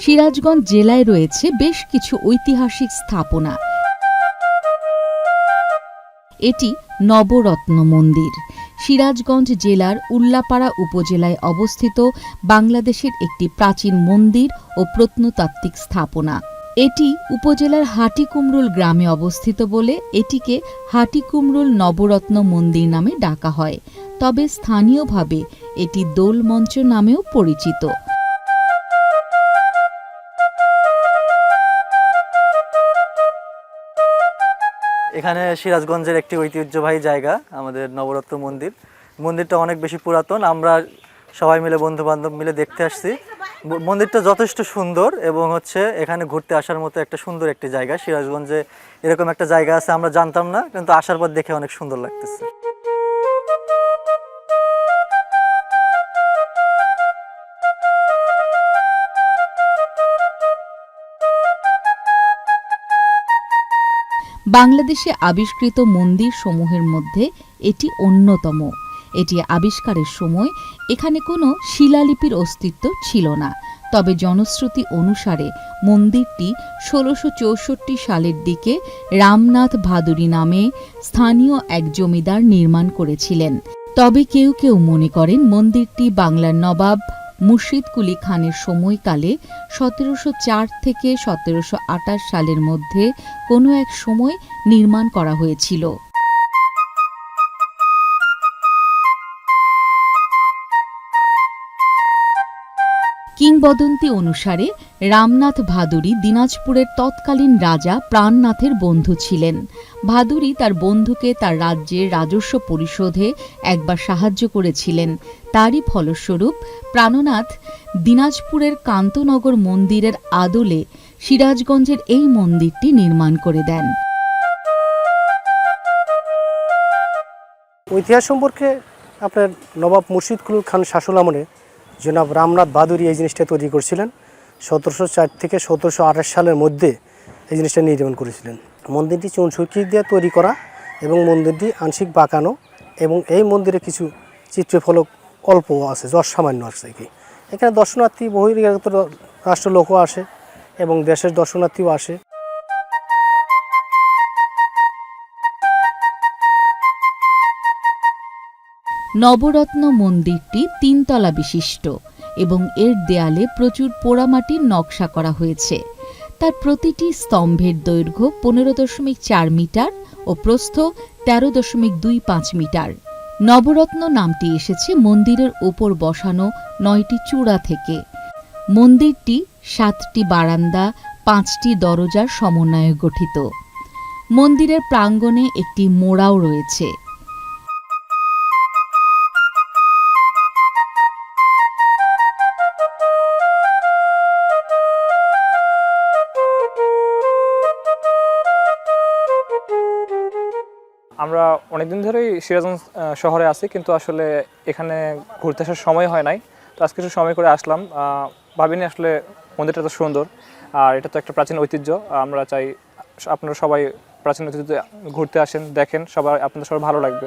সিরাজগঞ্জ জেলায় রয়েছে বেশ কিছু ঐতিহাসিক স্থাপনা। এটি নবরত্ন মন্দির। সিরাজগঞ্জ জেলার উল্লাপাড়া উপজেলায় অবস্থিত বাংলাদেশের একটি প্রাচীন মন্দির ও প্রত্নতাত্ত্বিক স্থাপনা। এটি উপজেলার হাটিকুমরুল গ্রামে অবস্থিত বলে এটিকে হাটিকুমরুল নবরত্ন মন্দির নামে ডাকা হয়। তবে স্থানীয়ভাবে এটি দোলমঞ্চ নামেও পরিচিত। এখানে সিরাজগঞ্জের একটি ঐতিহ্যবাহী জায়গা, আমাদের নবরত্ন মন্দির। মন্দিরটা অনেক বেশি পুরাতন, আমরা সবাই মিলে বন্ধু বান্ধব মিলে দেখতে আসছি। মন্দিরটা যথেষ্ট সুন্দর এবং হচ্ছে এখানে ঘুরতে আসার মতো একটা সুন্দর একটি জায়গা। সিরাজগঞ্জে এরকম একটা জায়গা আছে, আমরা জানতাম না, কিন্তু আসার পর দেখে অনেক সুন্দর লাগতেছে। বাংলাদেশে আবিষ্কৃত মন্দির সমূহের মধ্যে এটি অন্যতম। এটি আবিষ্কারের সময় এখানে কোনো শিলালিপির অস্তিত্ব ছিল না। তবে জনশ্রুতি অনুসারে মন্দিরটি ষোলোশো চৌষট্টি সালের দিকে রামনাথ ভাদুরী নামে স্থানীয় এক জমিদার নির্মাণ করেছিলেন। তবে কেউ কেউ মনে করেন মন্দিরটি বাংলার নবাব মুর্শিদ কুলি খানের সময়কালে সতেরোশো চার থেকে সতেরোশো আঠাশ সালের মধ্যে কোনো এক সময় নির্মাণ করা হয়েছিল। কিংবদন্তি অনুসারে রামনাথ ভাদুরী দিনাজপুরের তৎকালীন রাজা প্রাণনাথের বন্ধু ছিলেন। ভাদুরী তার বন্ধুকে তার রাজ্যের রাজস্ব পরিশোধে একবার সাহায্য করেছিলেন। তারই ফলস্বরূপ প্রাণনাথ দিনাজপুরের কান্তনগর মন্দিরের আদলে সিরাজগঞ্জের এই মন্দিরটি নির্মাণ করে দেন। ইতিহাস সম্পর্কে আপনার নবাব মুর্শিদ কুলুল খান শাসন আমলে জনাব রামনাথ বাদুরি এই জিনিসটা তৈরি করেছিলেন। সতেরোশো চার থেকে সতেরোশো আঠাশ সালের মধ্যে এই জিনিসটা নির্মাণ করেছিলেন। মন্দিরটি চুনসুরকি দিয়ে তৈরি করা এবং মন্দিরটি আংশিক বাঁকানো এবং এই মন্দিরে কিছু চিত্রফলক অল্প আছে যশ সামান্য আছে কি। এখানে দর্শনার্থী, বহিরাগত রাষ্ট্র লোকও আসে এবং দেশের দর্শনার্থীও আসে। নবরত্ন মন্দিরটি তিনতলা বিশিষ্ট এবং এর দেয়ালে প্রচুর পোড়ামাটির নকশা করা হয়েছে। তার প্রতিটি স্তম্ভের দৈর্ঘ্য পনেরো দশমিক চার মিটার ও প্রস্থ তেরো দশমিক দুই পাঁচ মিটার। নবরত্ন নামটি এসেছে মন্দিরের ওপর বসানো নয়টি চূড়া থেকে। মন্দিরটি সাতটি বারান্দা, পাঁচটি দরজার সমন্বয়ে গঠিত। মন্দিরের প্রাঙ্গণে একটি মোড়াও রয়েছে। আমরা অনেকদিন ধরেই সিরাজগঞ্জ শহরে আছি, কিন্তু আসলে এখানে ঘুরতে আসার সময় হয় নাই। তো আজকে একটু সময় করে আসলাম। ভাবিনি আসলে মন্দিরটা তো সুন্দর। আর এটা তো একটা প্রাচীন ঐতিহ্য। আমরা চাই আপনারা সবাই প্রাচীন ঐতিহ্য ঘুরতে আসেন, দেখেন, সবাই, আপনাদের সবাই ভালো লাগবে।